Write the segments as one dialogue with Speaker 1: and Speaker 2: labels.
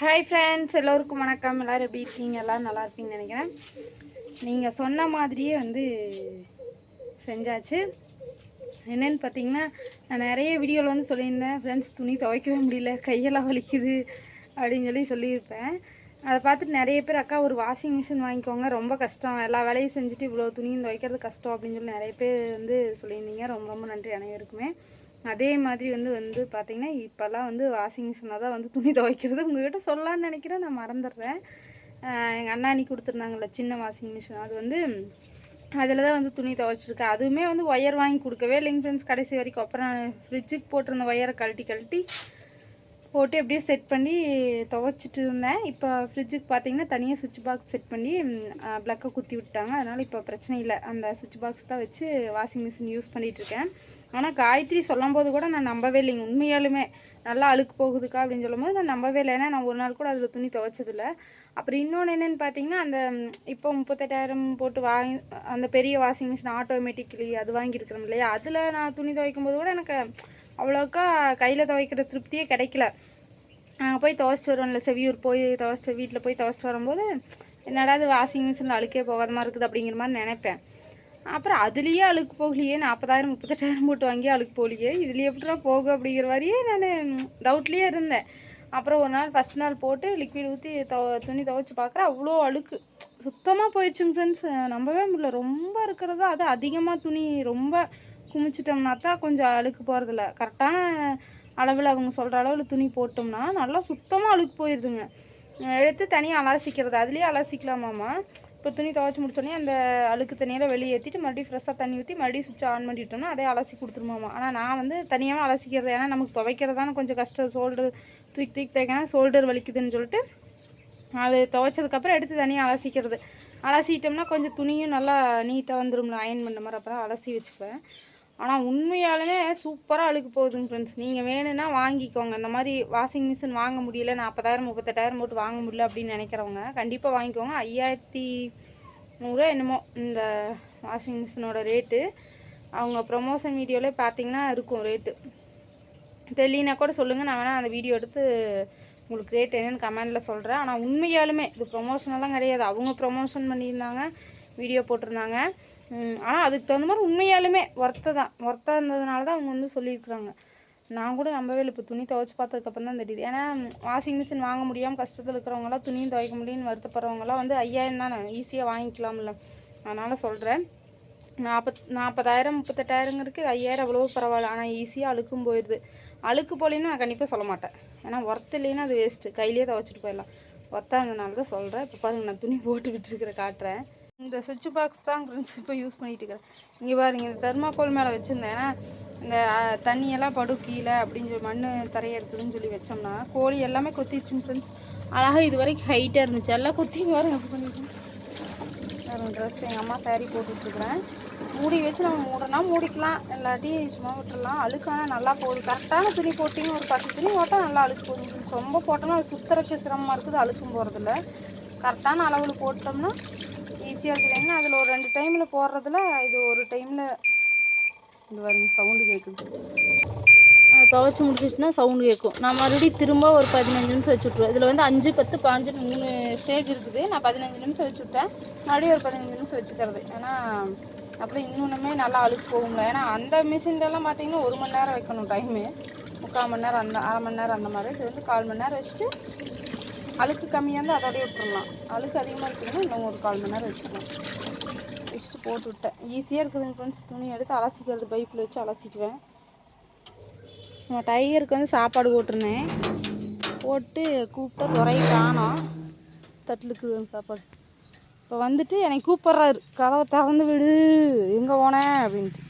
Speaker 1: Hi friends எல்லோருக்கும் வணக்கம். எல்லோரும் எப்படி இருக்கீங்க? எல்லோரும் நல்லா இருப்பீங்கன்னு நினைக்கிறேன். நீங்கள் சொன்ன மாதிரியே வந்து செஞ்சாச்சு. என்னென்னு பார்த்தீங்கன்னா நான் நிறைய வீடியோவில் வந்து சொல்லியிருந்தேன். ஃப்ரெண்ட்ஸ் துணி துவைக்கவே முடியல. கையெல்லாம் வலிக்குது அப்படின்னு சொல்லி சொல்லியிருப்பேன். அதை பார்த்துட்டு நிறைய பேர் அக்கா ஒரு வாஷிங் மிஷின் வாங்கிக்கோங்க. ரொம்ப கஷ்டம். எல்லா வேலையும் செஞ்சுட்டு இவ்வளோ துணியும் துவைக்கிறது கஷ்டம். அப்படின்னு சொல்லி நிறைய பேர் வந்து சொல்லியிருந்தீங்க. ரொம்ப ரொம்ப நன்றி அனைவருக்குமே. அதே மாதிரி வந்து வந்து பார்த்திங்கன்னா இப்போல்லாம் வந்து வாஷிங் மிஷினாக தான் வந்து துணி துவைக்கிறது. உங்கள்கிட்ட சொல்லலான்னு நினைக்கிறேன். நான் மறந்துடுறேன். எங்கள் அண்ணாணி கொடுத்துருந்தாங்கள சின்ன வாஷிங் மிஷின். அது வந்து அதில் தான் வந்து துணி துவைச்சிருக்கேன். அதுவுமே வந்து ஒயர் வாங்கி கொடுக்கவே இல்லைங்க ஃப்ரெண்ட்ஸ் கடைசி வரைக்கும். அப்புறம் ஃப்ரிட்ஜுக்கு போட்டிருந்த ஒயரை கழட்டி கழட்டி போட்டு எப்படியோ செட் பண்ணி துவைச்சிட்டு இருந்தேன். இப்போ ஃப்ரிட்ஜுக்கு பார்த்தீங்கன்னா தனியாக சுவிட்ச் பாக்ஸ் செட் பண்ணி ப்ளக்கை குத்தி விட்டாங்க அதனால் இப்போ பிரச்சனை இல்லை. அந்த சுவிட்ச் பாக்ஸ் தான் வச்சு வாஷிங் மிஷின் யூஸ் பண்ணிகிட்ருக்கேன் ஆனால் காயத்ரி சொல்லும் போது கூட நான் நம்பவே இல்லைங்க. உண்மையாலுமே நல்லா அழுக்கு போகுதுக்கா அப்படின்னு சொல்லும்போது நான் நம்பவே இல்லை. ஏன்னா நான் ஒரு நாள் கூட அதில் துணி துவைச்சதில்ல. அப்புறம் இன்னொன்று என்னென்னு பார்த்தீங்கன்னா அந்த இப்போ முப்பத்தெட்டாயிரம் போட்டு வாங்கி அந்த பெரிய வாஷிங் மிஷின் ஆட்டோமேட்டிக்லி அது வாங்கியிருக்கிறோம் இல்லையா? அதில் நான் துணி துவைக்கும் போது கூட எனக்கு அவ்வளோக்கா கையில் துவைக்கிற திருப்தியே கிடைக்கல. நாங்கள் போய் துவைச்சிட்டு வருவோம்ல செவியூர் போய் துவைச்சிட்டு வீட்டில் போய் துவைச்சிட்டு வரும்போது என்னடா அது வாஷிங் மிஷினில் அழுக்கே போகாத மாதிரி இருக்குது அப்படிங்கிற மாதிரி நினைப்பேன். அப்புறம் அதுலேயே அழுக்கு போகலையே நாற்பதாயிரம் முப்பத்தெட்டாயிரம் போட்டு வாங்கி அழுக்கு போகலையே இதுலேயே எப்படிலாம் போகும் அப்படிங்கிற மாதிரியே நான் டவுட்லேயே இருந்தேன். அப்புறம் ஒரு நாள் ஃபஸ்ட் நாள் போட்டு லிக்விட் ஊற்றி துவ துணி துவைச்சி பார்க்குறேன் அவ்வளோ அழுக்கு. சுத்தமாக போயிடுச்சுங்க ஃப்ரெண்ட்ஸ் நம்பவே முடியல. ரொம்ப இருக்கிறது அது அதிகமாக துணி ரொம்ப குமிச்சிட்டோம்னா தான் கொஞ்சம் அழுக்கு போகிறதில்ல கரெக்டான அளவில் அவங்க சொல்கிற அளவில் துணி போட்டோம்னா நல்லா சுத்தமாக அழுக்கு போயிடுதுங்க எடுத்து தனியாக அலசிக்கிறது. அதுலேயே அலாசிக்கலாமாம்மா? இப்போ துணி துவைச்சி முடிச்சோடனே அந்த அழுக்கு தண்ணியில் வெளியே ஏற்றிட்டு மறுபடியும் ஃப்ரெஷ்ஷாக தண்ணி ஊற்றி மறுபடியும் சுவிட்ச் ஆன் பண்ணிட்டோம்னா அதே அலசி கொடுத்துருமாமா ஆனால் நான் வந்து தனியாக அலசிக்கிறது. ஏன்னா நமக்கு துவைக்கிறதான கொஞ்சம் கஷ்டம். ஷோல்டர் தூக்கி தூக்கி தைக்கணும் ஷோல்டர் வலிக்குதுன்னு சொல்லிட்டு அது துவைச்சதுக்கப்புறம் எடுத்து தனியாக அலசிக்கிறது. அலசிட்டோம்னா கொஞ்சம் துணியும் நல்லா நீட்டாக வந்துடும்ல அயன் பண்ண மாதிரி. அப்புறம் அலசி வச்சுப்பேன் ஆனால் உண்மையாலுமே சூப்பராக அழுக்கு போகுதுங்க ஃப்ரெண்ட்ஸ் நீங்கள் வேணும்னா வாங்கிக்கோங்க. இந்த மாதிரி வாஷிங் மிஷின் வாங்க முடியல நாற்பதாயிரம் முப்பத்தெட்டாயிரம் போட்டு வாங்க முடியல அப்படின்னு நினைக்கிறவங்க கண்டிப்பாக வாங்கிக்கோங்க. ஐயாயிரத்தி நூறுரூவா என்னமோ இந்த வாஷிங் மிஷினோட ரேட்டு அவங்க ப்ரொமோஷன் வீடியோவிலே பார்த்தீங்கன்னா இருக்கும் ரேட்டு தெரியலனா கூட சொல்லுங்கள் நான் வேணால் அந்த வீடியோ எடுத்து உங்களுக்கு ரேட் என்னென்னு கமெண்டில் சொல்கிறேன் ஆனால் உண்மையாலுமே இது ப்ரொமோஷனெல்லாம் கிடையாது. அவங்க ப்ரொமோஷன் பண்ணியிருந்தாங்க. வீடியோ போட்டிருந்தாங்க. ஆனால் அதுக்கு தகுந்த மாதிரி உண்மையாலுமே ஒர்த்தை தான். ஒர்த்தாக இருந்ததுனால தான் அவங்க வந்து சொல்லியிருக்கிறாங்க. நான் கூட நம்பவே இல்லை. இப்போ துணி துவைச்சி பார்த்ததுக்கப்புறம் தான் தெரியுது. ஏன்னா வாஷிங் மிஷின் வாங்க முடியாமல் கஷ்டத்தில் இருக்கிறவங்களாம் துணியும் துவைக்க முடியும்னு வருத்தப்படுறவங்களாம் வந்து ஐயாயிரம் தானே? ஈஸியாக வாங்கிக்கலாம்ல. அதனால் சொல்கிறேன் நாற்பத் நாற்பதாயிரம் முப்பத்தெட்டாயிரங்கிறதுக்கு ஐயாயிரம் அவ்வளோ பரவாயில்ல. ஆனால் ஈஸியாக அழுக்கும் போயிடுது அழுக்கு போலேன்னு நான் கண்டிப்பாக சொல்ல மாட்டேன். ஏன்னா ஒர்த்து இல்லைன்னா அது வேஸ்ட்டு கையிலேயே துவைச்சிட்டு போயிடலாம். ஒர்த்தாக இருந்தனால தான் சொல்கிறேன் இப்போ பாருங்கள் நான் துணி போட்டு விட்டுருக்கிற காட்டுறேன். இந்த சுவிட்ச் பாக்ஸ் தான் ஃப்ரெண்ட்ஸ் இப்போ யூஸ் பண்ணிட்டு இருக்கிறேன் இங்கே பாருங்க இந்த தெர்மாக்கோல் மேலே வச்சுருந்தேன். இந்த தண்ணியெல்லாம் படு கீழே அப்படின்னு சொல்லி மண் தரைய இருக்குதுன்னு சொல்லி வச்சோம்னா கோழி எல்லாமே கொத்திடுச்சுங்க ஃப்ரெண்ட்ஸ் அழகாக இது வரைக்கும் ஹைட்டாக இருந்துச்சு. எல்லாம் கொத்திங்க வரும் அப்படி பண்ணிச்சு ட்ரெஸ் எங்கள் அம்மா சாரீ போட்டுட்ருக்குறேன் மூடி வச்சு நம்ம மூடனா மூடிக்கலாம். இல்லாட்டி சும்மா விட்டுடலாம். அழுக்கான நல்லா போகுது. கரெக்டான துணி போட்டிங்க ஒரு பத்து துணி போட்டால் நல்லா அழுக்கு போகுது. ரொம்ப போட்டோம்னா அது சுத்தறக்கு சிரமமாக இருக்குது. அழுக்கும் போகிறதில்ல கரெக்டான அளவில் போட்டோம்னா ஈஸியாக இருக்குது அதில் ஒரு ரெண்டு டைமில் போடுறதுல இது ஒரு டைமில் இது வருங்க சவுண்டு கேட்குது துவைச்சி முடிச்சிச்சுன்னா சவுண்டு கேட்கும் நான் மறுபடியும் திரும்ப ஒரு பதினஞ்சு நிமிஷம் வச்சு விட்ருவேன் இதில் வந்து அஞ்சு பத்து பாஞ்சு மூணு ஸ்டேஜ் இருக்குது. நான் பதினஞ்சு நிமிஷம் வச்சு விட்டேன் மறுபடியும் ஒரு பதினஞ்சு நிமிஷம் வச்சுக்கிறது. ஏன்னா அப்படி இன்னொன்றுமே நல்லா அழுக்கு போகும்ல. ஏன்னா அந்த மிஷின்லாம் பார்த்தீங்கன்னா ஒரு மணி நேரம் வைக்கணும் டைமு முக்கால் மணி நேரம் அந்த அரை மணி நேரம் அந்த மாதிரி. இது வந்து கால் மணி நேரம் வச்சுட்டு அழுக்கு கம்மியாக இருந்தால் அதோடய விட்டுடலாம் அழுக்கு அதிகமாக இருக்குதுன்னா இன்னும் ஒரு கால் மணி நேரம் வச்சுக்கலாம். வச்சுட்டு போட்டு விட்டேன். ஈஸியாக இருக்குதுங்க ஃப்ரெண்ட்ஸ் துணி எடுத்து அலசிக்கிறது. பைப்பில் வச்சு அலசிக்குவேன். நான் டைகருக்கு வந்து சாப்பாடு போட்டிருந்தேன். போட்டு கூப்பிட்டா துறை காணோம். தட்டிலுக்கு சாப்பாடு. இப்போ வந்துட்டு என்னை கூப்பிட்றாரு. கதவை திறந்து விடு. எங்கே போனேன் அப்படின்ட்டு.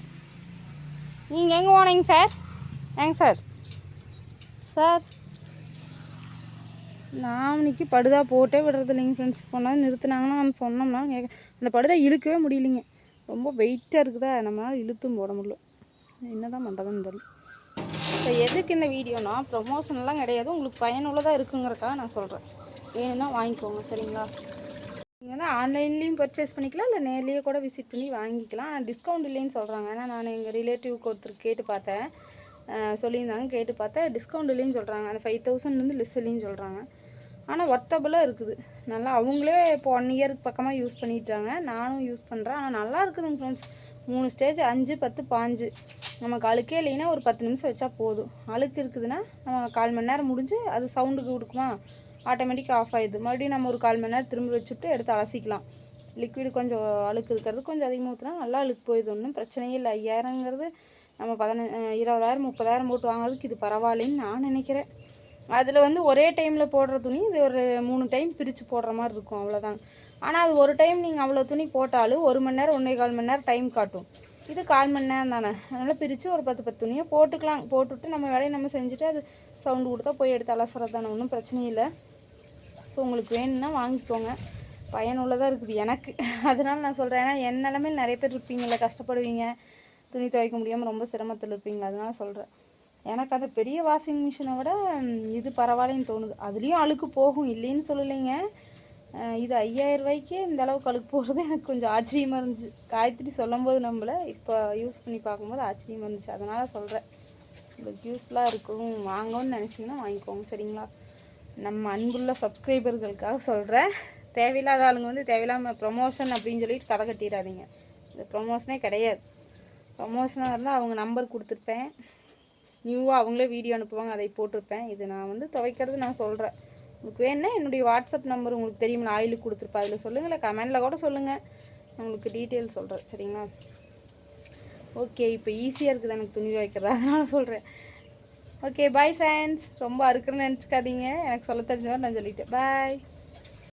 Speaker 1: நீங்கள் எங்கே போனீங்க சார் ஏங்க சார் சார் நாமனிக்கு படுதா போட்டே விடுறது இல்லைங்க ஃப்ரெண்ட்ஸ் கொண்டாந்து நிறுத்துனாங்கன்னா நம்ம சொன்னோம்னா கேட்க அந்த படுதா இழுக்கவே முடியலைங்க. ரொம்ப வெயிட்டாக இருக்குதா? நம்மளால் இழுத்தும் போட முடியல. என்ன தான் பண்ணுறதுன்னு தெரியல. இப்போ எதுக்கு இந்த வீடியோனா ப்ரொமோஷன்லாம் கிடையாது. உங்களுக்கு பயனுள்ளதாக இருக்குங்கிறக்காக நான் சொல்கிறேன் வேணும்னா வாங்கிக்கோங்க சரிங்களா? நீங்கள் வந்து ஆன்லைன்லேயும் பர்ச்சேஸ் பண்ணிக்கலாம் இல்லை நேர்லேயே கூட விசிட் பண்ணி வாங்கிக்கலாம். ஆனால் டிஸ்கவுண்ட் இல்லைன்னு சொல்கிறாங்க ஏன்னா நான் எங்கள் ரிலேட்டிவ்க்கு ஒருத்தர் கேட்டு பார்த்தேன். சொல்லியிருந்தாங்க கேட்டு பார்த்தேன். டிஸ்கவுண்ட் இல்லைன்னு சொல்கிறாங்க அந்த ஃபைவ் தௌசண்ட்லேருந்து லெஸ் இல்லைன்னு சொல்கிறாங்க ஆனால் ஒர்த்தபுளாக இருக்குது. நல்லா அவங்களே இப்போ ஒன் இயருக்கு பக்கமாக யூஸ் பண்ணிட்டாங்க. நானும் யூஸ் பண்ணுறேன் ஆனால் நல்லா இருக்குதுங்க ஃப்ரெண்ட்ஸ் மூணு ஸ்டேஜ் அஞ்சு பத்து பாஞ்சு. நமக்கு அழுக்கே இல்லைன்னா ஒரு பத்து நிமிஷம் வச்சா போதும். அழுக்கு இருக்குதுன்னா நம்ம கால் மணி நேரம் முடிஞ்சு அது சவுண்டுக்கு கொடுக்குமா? ஆட்டோமேட்டிக்காக ஆஃப் ஆகிடுது மறுபடியும் நம்ம ஒரு கால் மணி நேரம் திரும்ப வச்சுட்டு எடுத்து அலசிக்கலாம். லிக்விடு கொஞ்சம் அழுக்கு இருக்கிறது கொஞ்சம் அதிகமாக ஊற்றினா நல்லா அழுக்கு போயிடுது ஒன்றும் பிரச்சனையே இல்லை. ஐயாயிரங்கிறது நம்ம பதின இருபதாயிரம் முப்பதாயிரம் போட்டு வாங்குறதுக்கு இது பரவாயில்லைன்னு நான் நினைக்கிறேன். அதில் வந்து ஒரே டைமில் போடுற துணி இது ஒரு மூணு டைம் பிரித்து போடுற மாதிரி இருக்கும் அவ்வளோதாங்க ஆனால் அது ஒரு டைம் நீங்கள் அவ்வளோ துணி போட்டாலும் ஒரு மணி நேரம் ஒன்றே கால் மணி நேரம் டைம் காட்டும். இது கால் மணி நேரம் தானே. அதனால் பிரித்து ஒரு பத்து பத்து துணியை போட்டுக்கலாம். போட்டுவிட்டு நம்ம வேலையை நம்ம செஞ்சுட்டு அது சவுண்டு கொடுத்தா போய் எடுத்து அலசுறது தானே ஒன்றும் பிரச்சனை இல்லை. ஸோ உங்களுக்கு வேணும்னா வாங்கிக்கோங்க. பயனுள்ளதாக இருக்குது எனக்கு. அதனால நான் சொல்கிறேன் ஏன்னா என் நிலமையில் நிறைய பேர் இருப்பீங்கள்ல கஷ்டப்படுவீங்க. துணி துவைக்க முடியாமல் ரொம்ப சிரமத்தில் இருப்பீங்களா? அதனால சொல்கிறேன் எனக்கு அந்த பெரிய வாஷிங் மிஷினை விட இது பரவாயில்லைன்னு தோணுது. அதுலேயும் அழுக்கு போகும் இல்லைன்னு சொல்லலைங்க. இது ஐயாயிரம் ரூபாய்க்கே இந்த அளவுக்கு அழுக்கு போகிறது எனக்கு கொஞ்சம் ஆச்சரியமாக இருந்துச்சு. காயத்ரி சொல்லும்போது நம்மளை இப்போ யூஸ் பண்ணி பார்க்கும்போது ஆச்சரியமாக இருந்துச்சு. அதனால் சொல்கிறேன் உங்களுக்கு யூஸ்ஃபுல்லாக இருக்கும். வாங்கணும்னு நினச்சிங்கன்னா வாங்கிக்கோங்க. சரிங்களா? நம்ம அன்புள்ள சப்ஸ்கிரைபர்களுக்காக சொல்கிறேன் தேவையில்லாத ஆளுங்க வந்து தேவையில்லாமல் ப்ரொமோஷன் அப்படின்னு சொல்லிட்டு கதை கட்டிடாதீங்க. இந்த ப்ரொமோஷனே கிடையாது. ப்ரொமோஷனாக இருந்தால் அவங்க நம்பர் கொடுத்துருப்பேன். நியூவாக அவங்களே வீடியோ அனுப்புவாங்க அதை போட்டிருப்பேன். இது நான் வந்து துவைக்கிறது நான் சொல்கிறேன் உங்களுக்கு வேணுன்னா என்னுடைய வாட்ஸ்அப் நம்பர் உங்களுக்கு தெரியுமா ஆயிலுக்கு கொடுத்துருப்பேன். அதில் சொல்லுங்கள் இல்லை கமெண்டில் கூட சொல்லுங்கள் நான் உங்களுக்கு டீட்டெயில் சொல்கிறேன் சரிங்களா? ஓகே இப்போ ஈஸியாக இருக்குது எனக்கு துணி துவைக்கிறது. அதனால் சொல்கிறேன் ஓகே பாய் ஃப்ரெண்ட்ஸ் ரொம்ப அறுக்குறேன்னு நினச்சிக்காதீங்க. எனக்கு சொல்ல தெரிஞ்ச மாதிரி நான் சொல்லிட்டேன். பாய்